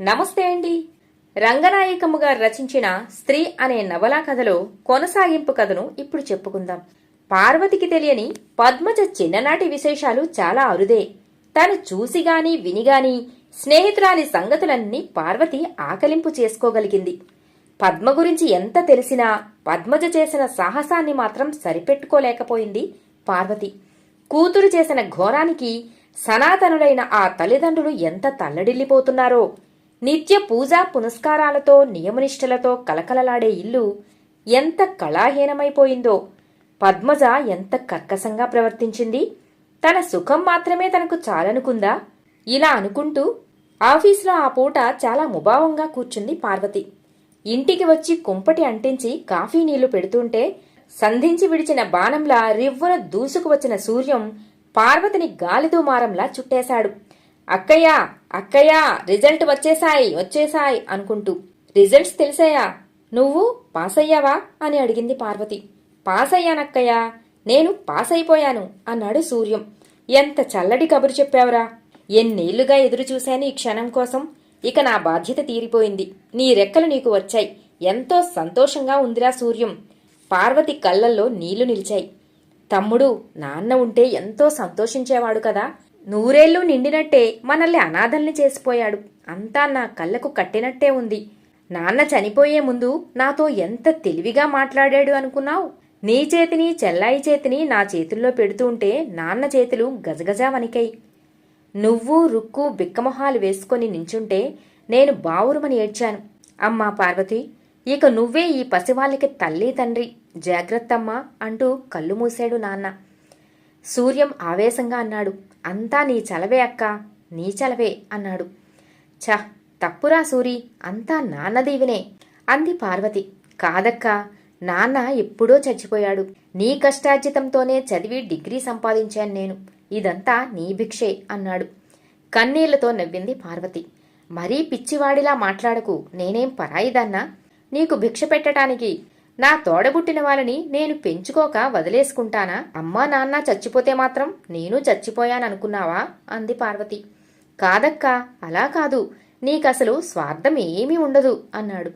నమస్తే అండి. రంగనాయకము గారు రచించిన స్త్రీ అనే నవలా కథలో కొనసాగింపు కథను ఇప్పుడు చెప్పుకుందాం. పార్వతికి తెలియని పద్మజ చిన్ననాటి విశేషాలు చాలా అరుదే. తను చూసిగాని వినిగాని స్నేహితురాలి సంగతులన్నీ పార్వతి ఆకలింపు చేసుకోగలిగింది. పద్మ గురించి ఎంత తెలిసినా పద్మజ చేసిన సాహసాన్ని మాత్రం సరిపెట్టుకోలేకపోయింది పార్వతి. కూతురు చేసిన ఘోరానికి సనాతనులైన ఆ తల్లిదండ్రులు ఎంత తల్లడిల్లిపోతున్నారో నిత్య పూజా పునస్కారాలతో నియమనిష్టలతో కలకలలాడే ఇల్లు ఎంత కళాహీనమైపోయిందో. పద్మజ ఎంత కక్కసంగా ప్రవర్తించింది. తన సుఖం మాత్రమే తనకు చాలనుకుందా? ఇలా అనుకుంటూ ఆఫీసులో ఆ పూట చాలా ముభావంగా కూర్చుంది పార్వతి. ఇంటికి వచ్చి కుంపటి అంటించి కాఫీ నీళ్ళు పెడుతుంటే సంధించి విడిచిన బాణంలా రివ్వున దూసుకు వచ్చిన సూర్యం పార్వతిని గాలిదుమారంలా చుట్టేశాడు. అక్కయ్య అక్కయ్య రిజల్ట్ వచ్చేసాయి వచ్చేసాయి అనుకుంటూ. రిజల్ట్స్ తెలిసాయా? నువ్వు పాస్ అయ్యావా అని అడిగింది పార్వతి. పాస్ అయ్యానక్కయ్య నేను పాస్ అయిపోయాను అన్నాడు సూర్యం. ఎంత చల్లటి కబురు చెప్పావురా. ఎన్నేళ్ళుగా ఎదురు చూశాను ఈ క్షణం కోసం. ఇక నా బాధ్యత తీరిపోయింది. నీ రెక్కలు నీకు వచ్చాయి. ఎంతో సంతోషంగా ఉందిరా సూర్యం. పార్వతి కళ్ళల్లో నీళ్ళు నిలిచాయి. తమ్ముడు నాన్న ఉంటే ఎంతో సంతోషించేవాడు కదా. నూరేళ్ళు నిండినట్టే మనల్ని అనాథల్ని చేసిపోయాడు. అంతా నా కళ్ళకు కట్టినట్టే ఉంది. నాన్న చనిపోయే ముందు నాతో ఎంత తెలివిగా మాట్లాడాడు అనుకున్నావు? నీ చేతిని చెల్లాయి చేతిని నా చేతుల్లో పెడుతూ ఉంటే నాన్న చేతులు గజగజా వణికాయి. నువ్వు రుక్కు బిక్కమొహాలు వేసుకొని నించుంటే నేను బావురుమని ఏడ్చాను. అమ్మా పార్వతి ఇక నువ్వే ఈ పసివాళ్ళకి తల్లి తండ్రి. జాగ్రత్తమ్మా అంటూ కళ్ళు మూసాడు నాన్న. సూర్యం ఆవేశంగా అన్నాడు. అంతా నీ చలవే అక్క నీ చలవే అన్నాడు. ఛ తప్పురా సూరి అంతా నాన్న దీవినే అంది పార్వతి. కాదక్క నాన్న ఎప్పుడో చచ్చిపోయాడు. నీ కష్టార్జితంతోనే చదివి డిగ్రీ సంపాదించాను నేను. ఇదంతా నీ భిక్షే అన్నాడు. కన్నీళ్ళతో నవ్వింది పార్వతి. మరీ పిచ్చివాడిలా మాట్లాడకు నేనేం పరాయిదన్నా? నీకు భిక్ష పెట్టటానికి నా తోడబుట్టిన వాళ్ళని నేను పెంచుకోక వదిలేసుకుంటానా? అమ్మా నాన్న చచ్చిపోతే మాత్రం నేను చచ్చిపోయాననుకున్నావా? అంది పార్వతి. కాదక్కా అలా కాదు. నీకసలు స్వార్థం ఏమీ ఉండదు అన్నాడు.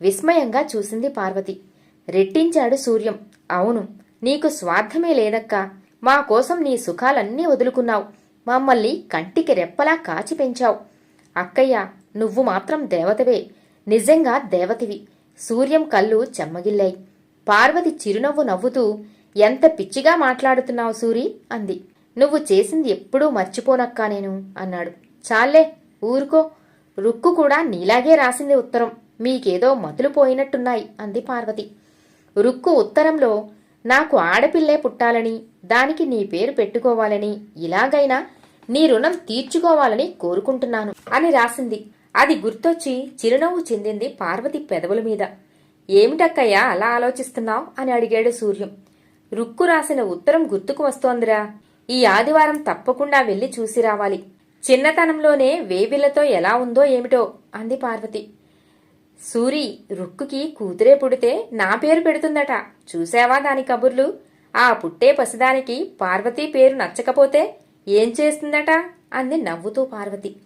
విస్మయంగా చూసింది పార్వతి. రెట్టించాడు సూర్యం. అవును నీకు స్వార్థమే లేదక్కా. మా కోసం నీ సుఖాలన్నీ వదులుకున్నావు. మమ్మల్ని కంటికి రెప్పలా కాచి పెంచావు. అక్కయ్య నువ్వు మాత్రం దేవతవే. నిజంగా దేవతివి. సూర్యం కళ్ళు చెమ్మగిల్లాయి. పార్వతి చిరునవ్వు నవ్వుతూ ఎంత పిచ్చిగా మాట్లాడుతున్నావు సూరి అంది. నువ్వు చేసింది ఎప్పుడూ మర్చిపోనక్కా నేను అన్నాడు. చాలే ఊరుకో. రుక్కు కూడా నీలాగే రాసింది ఉత్తరం. మీకేదో మతులు పోయినట్టున్నాయి అంది పార్వతి. రుక్కు ఉత్తరంలో నాకు ఆడపిల్లే పుట్టాలని దానికి నీ పేరు పెట్టుకోవాలని ఇలాగైనా నీ రుణం తీర్చుకోవాలని కోరుకుంటున్నాను అని రాసింది. అది గుర్తొచ్చి చిరునవ్వు చెందింది పార్వతి పెదవుల మీద. ఏమిటక్కయ్యా అలా ఆలోచిస్తున్నావు? అని అడిగాడు సూర్యం. రుక్కు రాసిన ఉత్తరం గుర్తుకు వస్తోందిరా. ఈ ఆదివారం తప్పకుండా వెళ్ళి చూసి రావాలి. చిన్నతనంలోనే వేబిళ్ళతో ఎలా ఉందో ఏమిటో అంది పార్వతి. సూరి రుక్కుకి కూతురే పుడితే నా పేరు పెడుతుందట. చూసావా దాని కబుర్లు? ఆ పుట్టే పసిదానికి పార్వతి పేరు నచ్చకపోతే ఏం చేస్తుందట? అంది నవ్వుతూ పార్వతి.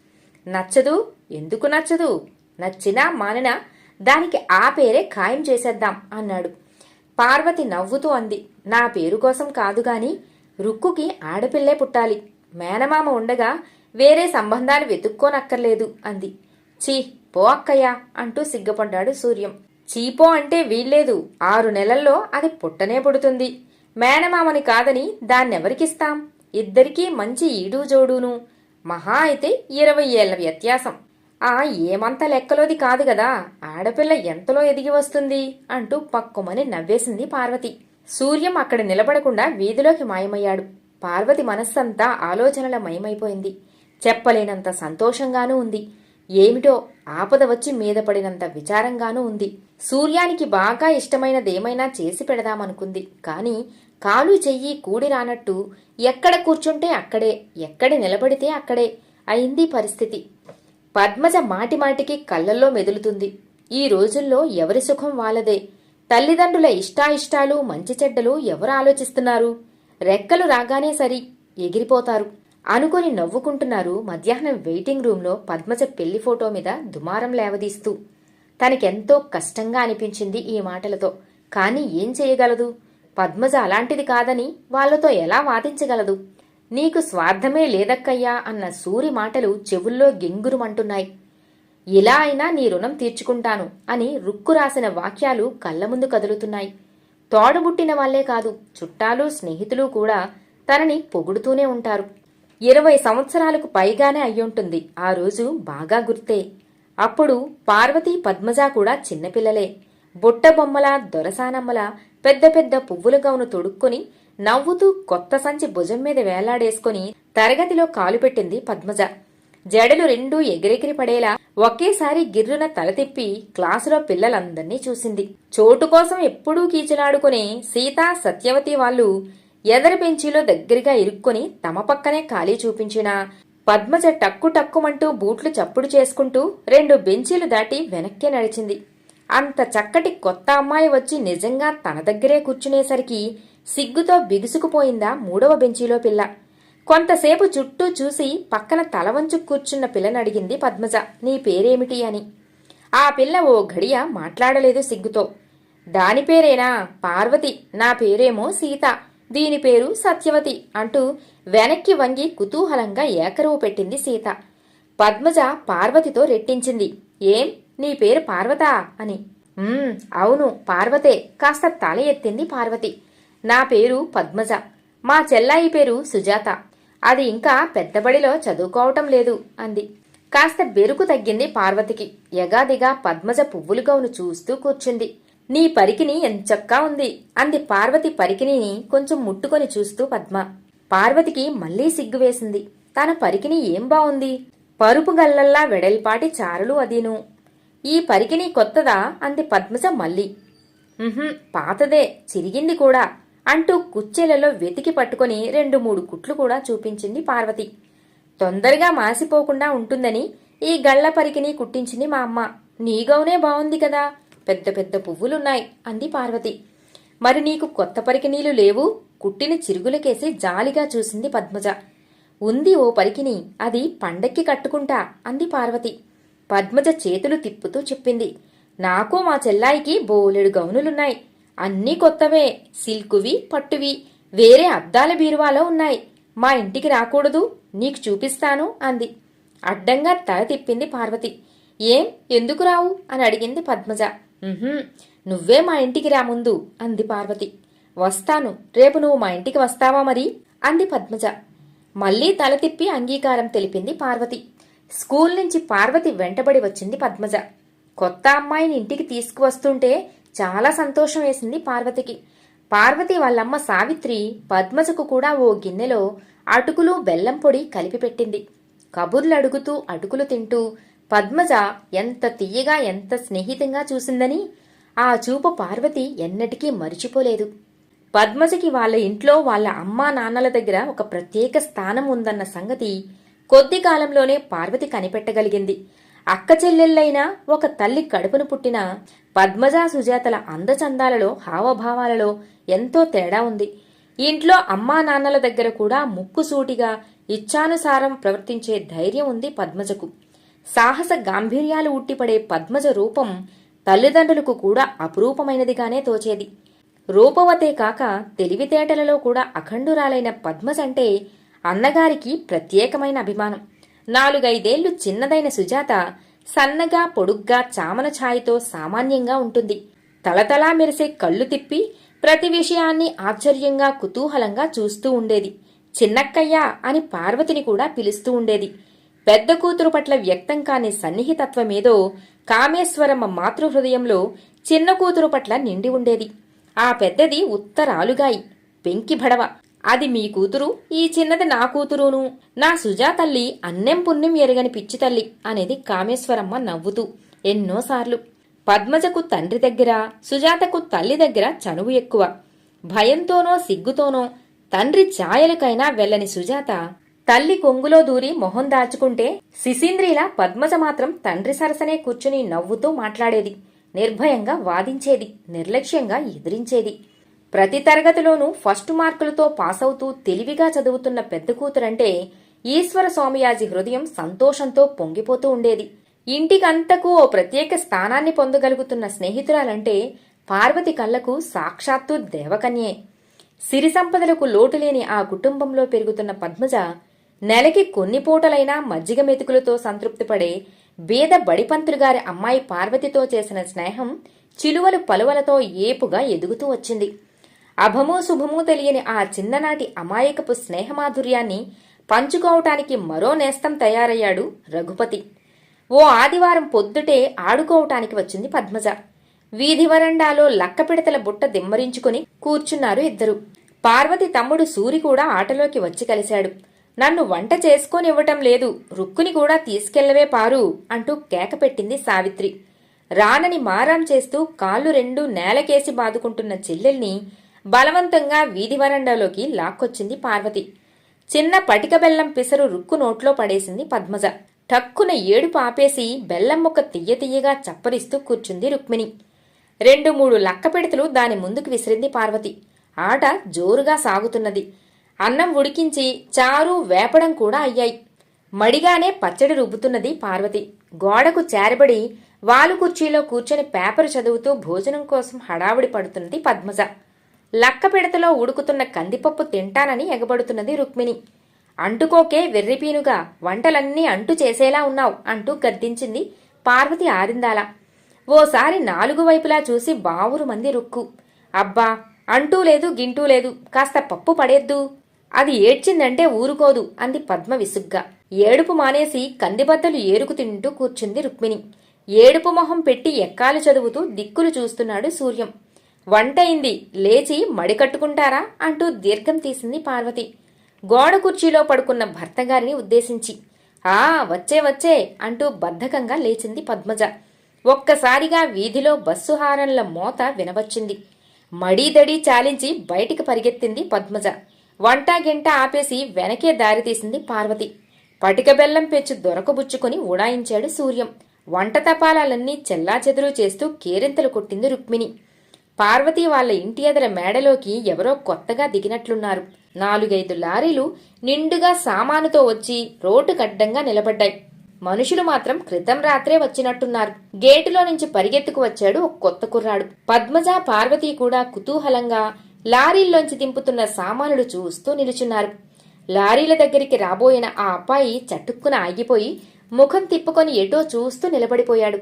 నచ్చదు ఎందుకు నచ్చదు? నచ్చినా మానినా దానికి ఆ పేరే ఖాయం చేసేద్దాం అన్నాడు. పార్వతి నవ్వుతూ అంది నా పేరు కోసం కాదు గాని రుక్కుకి ఆడపిల్లే పుట్టాలి. మేనమామ ఉండగా వేరే సంబంధాలు వెతుక్కోనక్కర్లేదు అంది. చీ పో అక్కయ్యా అంటూ సిగ్గపడ్డాడు సూర్యం. చీపో అంటే వీల్లేదు. ఆరు నెలల్లో అది పుట్టనే పుడుతుంది. మేనమామని కాదని దాన్నెవరికిస్తాం? ఇద్దరికీ మంచి ఈడు జోడును. మహా అయితే ఇరవై ఏళ్ళ వ్యత్యాసం. ఆ ఏమంత లెక్కలోది కాదు గదా ఆడపిల్ల ఎంతలో ఎదిగి వస్తుంది? అంటూ పక్కుమని నవ్వేసింది పార్వతి. సూర్యం అక్కడ నిలబడకుండా వీధిలోకి మాయమయ్యాడు. పార్వతి మనస్సంతా ఆలోచనల మయమైపోయింది. చెప్పలేనంత సంతోషంగానూ ఉంది. ఏమిటో ఆపద వచ్చి మీద పడినంత విచారంగానూ ఉంది. సూర్యానికి బాగా ఇష్టమైనదేమైనా చేసి పెడదామనుకుంది. కాని కాలు చెయ్యి కూడి రానట్టు ఎక్కడ కూర్చుంటే అక్కడే ఎక్కడ నిలబడితే అక్కడే అయింది పరిస్థితి. పద్మజ మాటిమాటికి కళ్ళల్లో మెదులుతుంది. ఈ రోజుల్లో ఎవరి సుఖం వాళ్ళదే? తల్లిదండ్రుల ఇష్టాయిష్టాలు మంచి చెడ్డలు ఎవరు ఆలోచిస్తున్నారు? రెక్కలు రాగానే సరి ఎగిరిపోతారు. అనుకొని నవ్వుకుంటున్నారు మధ్యాహ్నం వెయిటింగ్ రూంలో పద్మజ పెళ్ళి ఫోటో మీద దుమారం లేవదీస్తూ. తనకెంతో కష్టంగా అనిపించింది ఈ మాటలతో. కానీ ఏం చేయగలదు? పద్మజ అలాంటిది కాదని వాళ్ళతో ఎలా వాదించగలదు? నీకు స్వార్థమే లేదక్కయ్యా అన్న సూరి మాటలు చెవుల్లో గెంగురుమంటున్నాయి. ఇలా అయినా నీ రుణం తీర్చుకుంటాను అని రుక్కు రాసిన వాక్యాలు కళ్ళ ముందు కదులుతున్నాయి. తోడబుట్టిన వాళ్ళే కాదు చుట్టాలు స్నేహితులు కూడా తనని పొగుడుతూనే ఉంటారు. ఇరవై సంవత్సరాలకు పైగానే అయ్యుంటుంది. ఆ రోజు బాగా గుర్తే. అప్పుడు పార్వతీ పద్మజ కూడా చిన్నపిల్లలే. బుట్ట బొమ్మల దొరసానమ్మల పెద్ద పెద్ద పువ్వుల గౌను తొడుక్కొని నవ్వుతూ కొత్త సంచి భుజం మీద వేలాడేసుకుని తరగతిలో కాలు పెట్టింది పద్మజ. జడలు రెండూ ఎగిరెగిరి పడేలా ఒకేసారి గిర్రున తల తిప్పి క్లాసులో పిల్లలందర్నీ చూసింది. చోటు కోసం ఎప్పుడూ కీచులాడుకునే సీతా సత్యవతి వాళ్ళు ఎదరి బెంచీలో దగ్గరగా ఇరుక్కొని తమ పక్కనే ఖాళీ చూపించినా. పద్మజ టక్కు టక్కుమంటూ బూట్లు చప్పుడు చేసుకుంటూ రెండు బెంచీలు దాటి వెనక్కే నడిచింది. అంత చక్కటి కొత్త అమ్మాయి వచ్చి నిజంగా తన దగ్గరే కూర్చునేసరికి సిగ్గుతో బిగుసుకుపోయిందా మూడవ బెంచీలో పిల్ల. కొంతసేపు చుట్టూ చూసి పక్కన తల వంచు కూర్చున్న పిల్లని అడిగింది పద్మజ. నీ పేరేమిటి అని. ఆ పిల్ల ఓ ఘడియ మాట్లాడలేదు సిగ్గుతో. దాని పేరేనా? పార్వతి. నా పేరేమో సీత. దీని పేరు సత్యవతి అంటూ వెనక్కి వంగి కుతూహలంగా ఏకరువు పెట్టింది సీత. పద్మజ పార్వతితో రెట్టించింది. ఏం? నీ పేరు పార్వతా? అని. అవును పార్వతే. కాస్త తల ఎత్తింది పార్వతి. నా పేరు పద్మజ. మా చెల్లాయి పేరు సుజాత. అది ఇంకా పెద్దబడిలో చదువుకోవటం లేదు అంది. కాస్త బెరుకు తగ్గింది పార్వతికి. యగాదిగా పద్మజ పువ్వులు గౌను చూస్తూ కూర్చుంది. నీ పరికిని ఎంచక్కా ఉంది. అంది పార్వతి పరికినిని కొంచెం ముట్టుకొని చూస్తూ పద్మ. పార్వతికి మళ్ళీ సిగ్గు వేసింది. తన పరికిని ఏం బావుంది? పరుపు గల్లల్లా వెడల్పాటి చారులు అదీను. ఈ పరికిని కొత్తదా? అంది పద్మజ మళ్ళీ. పాతదే చిరిగింది కూడా అంటూ కుచ్చెలలో వెతికి పట్టుకొని రెండు మూడు కుట్లు కూడా చూపించింది పార్వతి. తొందరగా మాసిపోకుండా ఉంటుందని ఈ గళ్ళ పరికిని కుట్టించింది మా అమ్మ. నీ గౌనే బావుంది కదా. పెద్ద పెద్ద పువ్వులున్నాయి అంది పార్వతి. మరి నీకు కొత్త పరికినీలు లేవు? కుట్టిన చిరుగులకేసి జాలిగా చూసింది పద్మజ. ఉంది ఓ పరికిని అది పండక్కి కట్టుకుంటా అంది పార్వతి. పద్మజ చేతులు తిప్పుతూ చెప్పింది. నాకు మా చెల్లాయికి బోలెడు గౌనులున్నాయి. అన్నీ కొత్తవే సిల్కువి పట్టువి వేరే అద్దాల బీరువాలో ఉన్నాయి. మా ఇంటికి రాకూడదు నీకు చూపిస్తాను అంది. అడ్డంగా తల తిప్పింది పార్వతి. ఏం ఎందుకు రావు? అని అడిగింది పద్మజ. నువ్వే మా ఇంటికి రా ముందు అంది పార్వతి. వస్తాను. రేపు నువ్వు మా ఇంటికి వస్తావా మరి? అంది పద్మజ. మళ్ళీ తల తిప్పి అంగీకారం తెలిపింది పార్వతి. స్కూల్ నుంచి పార్వతి వెంటబడి వచ్చింది పద్మజ. కొత్త అమ్మాయిని ఇంటికి తీసుకువస్తుంటే చాలా సంతోషం వేసింది పార్వతికి. పార్వతి వాళ్ళమ్మ సావిత్రి పద్మజకు కూడా ఓ గిన్నెలో అటుకులు బెల్లం పొడి కలిపి పెట్టింది కబుర్లు అడుగుతూ అటుకులు తింటూ పద్మజ ఎంత తీయగా ఎంత స్నేహితంగా చూసిందని ఆ చూపు పార్వతి ఎన్నటికీ మరిచిపోలేదు. పద్మజకి వాళ్ళ ఇంట్లో వాళ్ళ అమ్మా నాన్నల దగ్గర ఒక ప్రత్యేక స్థానం ఉందన్న సంగతి కొద్ది కాలంలోనే పార్వతి కనిపెట్టగలిగింది. అక్క చెల్లెళ్ళైనా ఒక తల్లి కడుపును పుట్టిన పద్మజా సుజాతల అందచందాలలో హావభావాలలో ఎంతో తేడా ఉంది. ఇంట్లో అమ్మా నాన్నల దగ్గర కూడా ముక్కుసూటిగా ఇచ్చానుసారం ప్రవర్తించే ధైర్యం ఉంది పద్మజకు. సాహస గాంభీర్యాలు ఉట్టిపడే పద్మజ రూపం తల్లిదండ్రులకు కూడా అపురూపమైనదిగానే తోచేది. రూపవతే కాక తెలివితేటలలో కూడా అఖండురాలైన పద్మజ అంటే అన్నగారికి ప్రత్యేకమైన అభిమానం. నాలుగైదేళ్ళు చిన్నదైన సుజాత సన్నగా పొడుగ్గా చామన ఛాయతో సామాన్యంగా ఉంటుంది. తలతలా మెరిసే కళ్ళు తిప్పి ప్రతి విషయాన్ని ఆశ్చర్యంగా కుతూహలంగా చూస్తూ ఉండేది. చిన్నక్కయ్య అని పార్వతిని కూడా పిలుస్తూ ఉండేది. పెద్ద కూతురు పట్ల వ్యక్తం కాని సన్నిహితత్వమేదో కామేశ్వరమ్మ మాతృహృదయంలో చిన్న కూతురు పట్ల నిండి ఉండేది. ఆ పెద్దది ఉత్తరాలుగాయి పెంకి భడవ. అది మీ కూతురు ఈ చిన్నది నా కూతురును. నా సుజాతల్లి అన్నెం పుణ్యం ఎరగని పిచ్చి తల్లి అనేది కామేశ్వరమ్మ నవ్వుతూ ఎన్నోసార్లు పద్మజకు తండ్రి దగ్గర సుజాతకు తల్లి దగ్గర చనువు ఎక్కువ. భయంతోనో సిగ్గుతోనో తండ్రి ఛాయలకైనా వెళ్ళని సుజాత తల్లి కొంగులో దూరి మొహం దాచుకుంటే శిశీంద్రిలా పద్మజ మాత్రం తండ్రి సరసనే కూర్చుని నవ్వుతూ మాట్లాడేది. నిర్భయంగా వాదించేది. నిర్లక్ష్యంగా ఎదిరించేది. ప్రతి తరగతిలోనూ ఫస్ట్ మార్కులతో పాసవుతూ తెలివిగా చదువుతున్న పెద్ద కూతురంటే ఈశ్వర స్వామియాజి హృదయం సంతోషంతో పొంగిపోతూ ఉండేది. ఇంటికంతకు ఓ ప్రత్యేక స్థానాన్ని పొందగలుగుతున్న స్నేహితురాలంటే పార్వతి కళ్ళకు సాక్షాత్తు దేవకన్యే. సిరి సంపదలకు లోటులేని ఆ కుటుంబంలో పెరుగుతున్న పద్మజ నెలకి కొన్ని పూటలైనా మజ్జిగ మెతుకులతో సంతృప్తిపడే బీద బడిపంతులు గారి అమ్మాయి పార్వతితో చేసిన స్నేహం చిలువలు పలువలతో ఏపుగా ఎదుగుతూ వచ్చింది. అభమూ శుభమూ తెలియని ఆ చిన్ననాటి అమాయకపు స్నేహమాధుర్యాన్ని పంచుకోవటానికి మరో నేస్తం తయారయ్యాడు రఘుపతి. ఓ ఆదివారం పొద్దుటే ఆడుకోవటానికి వచ్చింది పద్మజ. వీధి వరండాలో లక్కపిడతల బుట్ట దిమ్మరించుకుని కూర్చున్నారు ఇద్దరు. పార్వతి తమ్ముడు సూరి కూడా ఆటలోకి వచ్చి కలిశాడు. నన్ను వంట చేసుకోనివ్వటం లేదు. రుక్కుని కూడా తీసుకెళ్ళవే పారు అంటూ కేక పెట్టింది సావిత్రి. రానని మారాం చేస్తూ కాళ్ళు రెండు నేలకేసి బాదుకుంటున్న చెల్లెల్ని బలవంతంగా వీధి వరండాలోకి లాక్కొచ్చింది పార్వతి. చిన్న పటిక బెల్లం పిసరు రుక్కు నోట్లో పడేసింది పద్మజ. టక్కున ఏడుపు ఆపేసి బెల్లం ముక్క తియ్య తియ్యగా చప్పరిస్తూ కూర్చుంది రుక్మిణి. రెండు మూడు లక్క పెడతలు దాని ముందుకు విసిరింది పార్వతి. ఆట జోరుగా సాగుతున్నది. అన్నం ఉడికించి చారు వేపడం కూడా అయ్యాయి. మడిగానే పచ్చడి రుబ్బుతున్నది పార్వతి. గోడకు చేరబడి వాలు కుర్చీలో కూర్చొని పేపర్ చదువుతూ భోజనం కోసం హడావుడి పడుతున్నది పద్మజ. లక్క పిడతలో ఉడుకుతున్న కందిపప్పు తింటానని ఎగబడుతున్నది రుక్మిణి. అంటుకోకే వెర్రిపీనుగా వంటలన్నీ అంటు చేసేలా ఉన్నావు అంటూ గద్దించింది పార్వతి ఆరిందాల. ఓసారి నాలుగు వైపులా చూసి బావురు మంది రుక్కు. అబ్బా అంటూ లేదు గింటూ లేదు కాస్త పప్పు పడేద్దు. అది ఏడ్చిందంటే ఊరుకోదు అంది పద్మ విసుగ్గా. ఏడుపు మానేసి కందిబద్దలు ఏరుకు తింటూ కూర్చుంది రుక్మిణి. ఏడుపు మొహం పెట్టి ఎక్కాలు చదువుతూ దిక్కులు చూస్తున్నాడు సూర్యం. వంటయింది లేచి మడికట్టుకుంటారా అంటూ దీర్ఘం తీసింది పార్వతి. గోడ కుర్చీలో పడుకున్న భర్తగారిని ఉద్దేశించి. ఆ వచ్చే వచ్చే అంటూ బద్ధకంగా లేచింది పద్మజ. ఒక్కసారిగా వీధిలో బస్సు హారన్ల మోత వినవచ్చింది మడీదడి చాలించి బయటికి పరిగెత్తింది పద్మజ. వంట గంట ఆపేసి వెనకే దారితీసింది పార్వతి. పటిక బెల్లం పెచ్చు దొరకబుచ్చుకుని ఉడాయించాడు సూర్యం. వంట తపాలాలన్నీ చెల్లాచెదురు చేస్తూ కేరింతలు కొట్టింది రుక్మిణి. పార్వతి వాళ్ళ ఇంటి ఎదర మేడలోకి ఎవరో కొత్తగా దిగినట్లున్నారు. నాలుగైదు లారీలు నిండుగా సామానుతో వచ్చి రోడ్డు కడ్డంగా నిలబడ్డాయి. మనుషులు మాత్రం క్రితం రాత్రే వచ్చినట్టున్నారు. గేటులో నుంచి పరిగెత్తుకు వచ్చాడు ఒక కొత్త కుర్రాడు. పద్మజ పార్వతి కూడా కుతూహలంగా లారీల్లోంచి దింపుతున్న సామానులు చూస్తూ నిలుచున్నారు. లారీల దగ్గరికి రాబోయిన ఆ అబ్బాయి చటుక్కున ఆగిపోయి ముఖం తిప్పుకొని ఎటో చూస్తూ నిలబడిపోయాడు.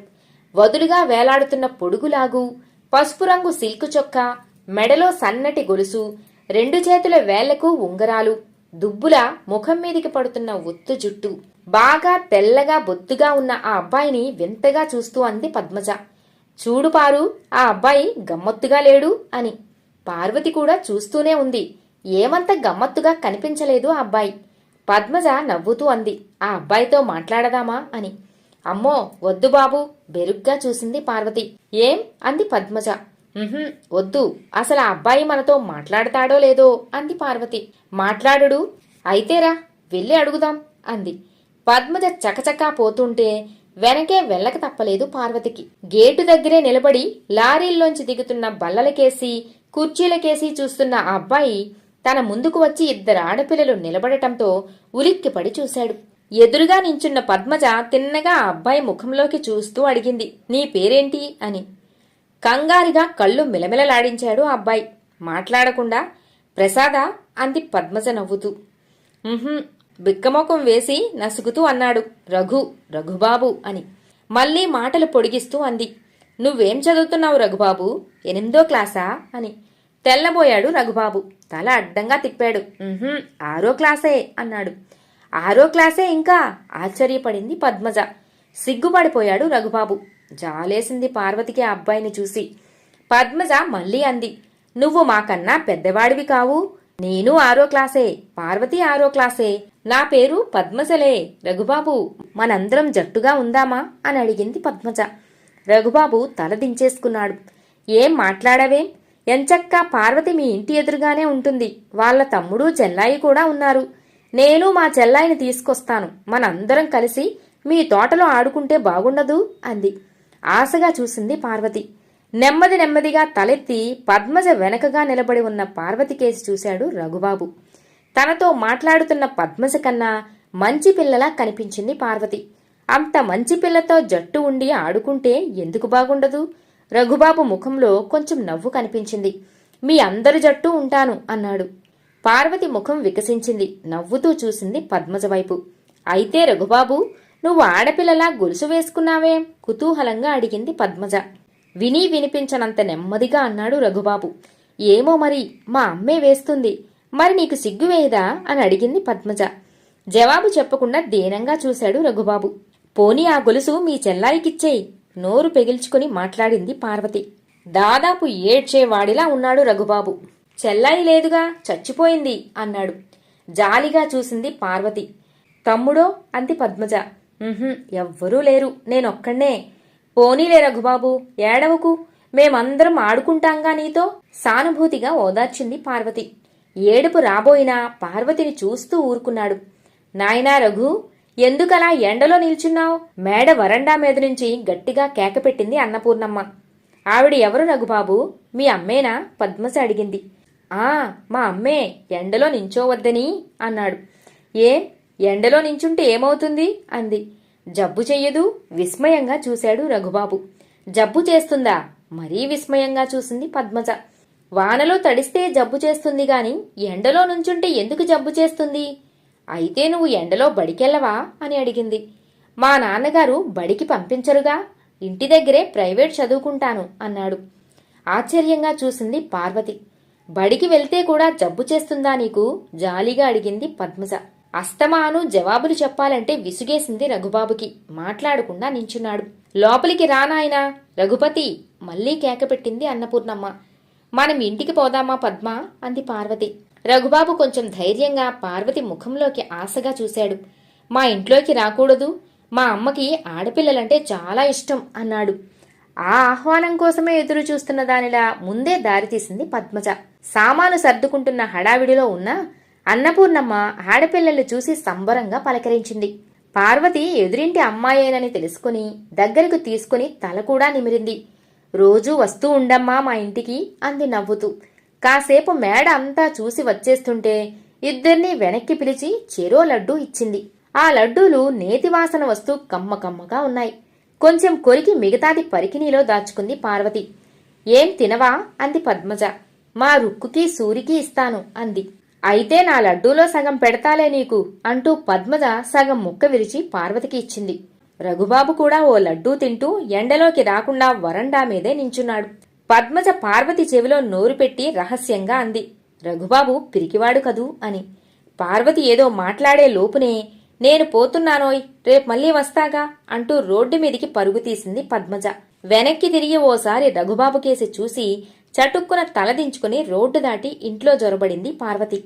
వదులుగా వేలాడుతున్న పొడుగులాగు పసుపు రంగు సిల్కు చొక్కా మెడలో సన్నటి గొలుసు రెండు చేతుల వేళ్ళకు ఉంగరాలు దుబ్బుల ముఖం మీదికి పడుతున్న ఒత్తు జుట్టు. బాగా తెల్లగా బొత్తుగా ఉన్న ఆ అబ్బాయిని వింతగా చూస్తూ అంది పద్మజ. చూడు పారు ఆ అబ్బాయి గమ్మత్తుగా లేడు అని. పార్వతి కూడా చూస్తూనే ఉంది. ఏమంత గమ్మత్తుగా కనిపించలేదు ఆ అబ్బాయి. పద్మజ నవ్వుతూ అంది. ఆ అబ్బాయితో మాట్లాడదామా అని. అమ్మో వద్దు బాబు బెరుగ్గా చూసింది పార్వతి. ఏం? అంది పద్మజ. వద్దు. అసలు ఆ అబ్బాయి మనతో మాట్లాడతాడో లేదో అంది పార్వతి. మాట్లాడుడు? అయితేరా వెళ్ళి అడుగుదాం అంది. పద్మజ చకచకా పోతుంటే వెనకే వెళ్ళక తప్పలేదు పార్వతికి. గేటు దగ్గరే నిలబడి లారీల్లోంచి దిగుతున్న బల్లలకేసి కుర్చీలకేసి చూస్తున్న ఆ అబ్బాయి తన ముందుకు వచ్చి ఇద్దరు ఆడపిల్లలు నిలబడటంతో ఉలిక్కిపడి చూశాడు. ఎదురుగా నించున్న పద్మజ తిన్నగా ఆ అబ్బాయి ముఖంలోకి చూస్తూ అడిగింది నీ పేరేంటి? అని. కంగారుగా కళ్ళు మిలమిలలాడించాడు ఆ అబ్బాయి. మాట్లాడకుండా ప్రసాద? అంది పద్మజ నవ్వుతూ. బిక్కమోకం వేసి నసుగుతూ అన్నాడు రఘు రఘుబాబు అని. మళ్ళీ మాటలు పొడిగిస్తూ అంది నువ్వేం చదువుతున్నావు రఘుబాబు? ఎనిమిదో క్లాసా? అని. తెల్లబోయాడు రఘుబాబు. తల అడ్డంగా తిప్పాడు. ఆరో క్లాసే అన్నాడు. ఆరో క్లాసే ఇంకా? ఆశ్చర్యపడింది పద్మజ. సిగ్గుపడిపోయాడు రఘుబాబు. జాలేసింది పార్వతికి ఆ అబ్బాయిని చూసి. పద్మజ మళ్ళీ అంది. నువ్వు మాకన్నా పెద్దవాడివి కావు. నేను ఆరో క్లాసే పార్వతి ఆరో క్లాసే. నా పేరు పద్మజలే. రఘుబాబు మనందరం జట్టుగా ఉందామా? అని అడిగింది పద్మజ. రఘుబాబు తల దించేసుకున్నాడు. ఏం మాట్లాడవేం? ఎంచక్కా పార్వతి మీ ఇంటి ఎదురుగానే ఉంటుంది. వాళ్ళ తమ్ముడు చెల్లాయి కూడా ఉన్నారు. నేను మా చెల్లాయిని తీసుకొస్తాను. మనందరం కలిసి మీ తోటలో ఆడుకుంటే బాగుండదు అంది. ఆశగా చూసింది పార్వతి. నెమ్మది నెమ్మదిగా తలెత్తి పద్మజ వెనకగా నిలబడి ఉన్న పార్వతి కేసి చూశాడు రఘుబాబు. తనతో మాట్లాడుతున్న పద్మజ కన్నా మంచి పిల్లలా కనిపించింది పార్వతి. అంత మంచి పిల్లతో జట్టు ఉండి ఆడుకుంటే ఎందుకు బాగుండదు? రఘుబాబు ముఖంలో కొంచెం నవ్వు కనిపించింది. మీ అందరి జట్టు ఉంటాను అన్నాడు. పార్వతి ముఖం వికసించింది. నవ్వుతూ చూసింది పద్మజ వైపు. అయితే రఘుబాబు నువ్వు ఆడపిల్లలా గొలుసు వేసుకున్నావే? కుతూహలంగా అడిగింది పద్మజ. విని వినిపించనంత నెమ్మదిగా అన్నాడు రఘుబాబు. ఏమో మరి మా అమ్మే వేస్తుంది. మరి నీకు సిగ్గు వేయదా? అని అడిగింది పద్మజ. జవాబు చెప్పకుండా దీనంగా చూశాడు రఘుబాబు. పోనీ ఆ గొలుసు మీ చెల్లాయికిచ్చేయి నోరు పెగిల్చుకుని మాట్లాడింది పార్వతి. దాదాపు ఏడ్చేవాడిలా ఉన్నాడు రఘుబాబు. చెల్లాయి లేదుగా చచ్చిపోయింది అన్నాడు. జాలిగా చూసింది పార్వతి. తమ్ముడో? అంది పద్మజ. ఎవ్వరూ లేరు. నేనొక్కడే పోనీలే రఘుబాబు ఏడవకు. మేమందరం ఆడుకుంటాంగా నీతో? సానుభూతిగా ఓదార్చింది పార్వతి. ఏడుపు రాబోయినా పార్వతిని చూస్తూ ఊరుకున్నాడు. నాయనా రఘు ఎందుకలా ఎండలో నిల్చున్నావు? మేడ వరండా మీద నుంచి గట్టిగా కేకపెట్టింది అన్నపూర్ణమ్మ. ఆవిడ ఎవరు రఘుబాబు? మీ అమ్మేనా? పద్మశ అడిగింది. ఆ మా అమ్మే. ఎండలో నించోవద్దని అన్నాడు. ఏ ఎండలో నించుంటే ఏమవుతుంది? అంది. జబ్బు చెయ్యదు విస్మయంగా చూశాడు రఘుబాబు. జబ్బు చేస్తుందా? మరీ విస్మయంగా చూసింది పద్మజ వానలో తడిస్తే జబ్బు చేస్తుంది గాని ఎండలో నుంచుంటే ఎందుకు జబ్బు చేస్తుంది? అయితే నువ్వు ఎండలో బడికెళ్ళవా? అని అడిగింది. మా నాన్నగారు బడికి పంపించరుగా ఇంటి దగ్గరే ప్రైవేట్ చదువుకుంటాను అన్నాడు. ఆశ్చర్యంగా చూసింది పార్వతి. బడికి వెళ్తే కూడా జబ్బు చేస్తుందా నీకు? జాలిగా అడిగింది పద్మజ. అస్తమాను జవాబులు చెప్పాలంటే విసుగేసింది రఘుబాబుకి. మాట్లాడకుండా నించున్నాడు. లోపలికి రానాయనా రఘుపతి మళ్ళీ కేకపెట్టింది అన్నపూర్ణమ్మ. మనం ఇంటికి పోదామా పద్మ? అంది పార్వతి. రఘుబాబు కొంచెం ధైర్యంగా పార్వతి ముఖంలోకి ఆశగా చూశాడు. మా ఇంట్లోకి రాకూడదు. మా అమ్మకి ఆడపిల్లలంటే చాలా ఇష్టం అన్నాడు. ఆ ఆహ్వానం కోసమే ఎదురు చూస్తున్న దానిలా ముందే దారితీసింది పద్మజ. సామాను సర్దుకుంటున్న హడావిడిలో ఉన్న అన్నపూర్ణమ్మ ఆడపిల్లల్ని చూసి సంబరంగా పలకరించింది. పార్వతి ఎదురింటి అమ్మాయేనని తెలుసుకుని దగ్గరకు తీసుకుని తల కూడా నిమిరింది. రోజూ వస్తూ ఉండమ్మా మా ఇంటికి అంది నవ్వుతూ. కాసేపు మేడ అంతా చూసి వచ్చేస్తుంటే ఇద్దరినీ వెనక్కి పిలిచి చెరో లడ్డూ ఇచ్చింది. ఆ లడ్డూలు నేతివాసన వస్తూ కమ్మ కమ్మగా ఉన్నాయి. కొంచెం కొరికి మిగతాది పరికిణీలో దాచుకుంది పార్వతి. ఏం తినవా? అంది పద్మజ. మా రుక్కుకి సూరికి ఇస్తాను అంది. అయితే నా లడ్డూలో సగం పెడతాలే నీకు అంటూ పద్మజ సగం ముక్క విరిచి పార్వతికి ఇచ్చింది. రఘుబాబు కూడా ఓ లడ్డూ తింటూ ఎండలోకి రాకుండా వరండా మీదే నించున్నాడు. పద్మజ పార్వతి చెవిలో నోరు పెట్టి రహస్యంగా అంది. రఘుబాబు పిరికివాడు కదూ అని. పార్వతి ఏదో మాట్లాడే లోపునే నేను పోతున్నానోయ్ రేపు మళ్ళీ వస్తాగా అంటూ రోడ్డు మీదికి పరుగు తీసింది పద్మజ. వెనక్కి తిరిగి ఓసారి రఘుబాబు కేసి చూసి చటుక్కున తలదించుకుని రోడ్డు దాటి ఇంట్లో జొరబడింది పార్వతి.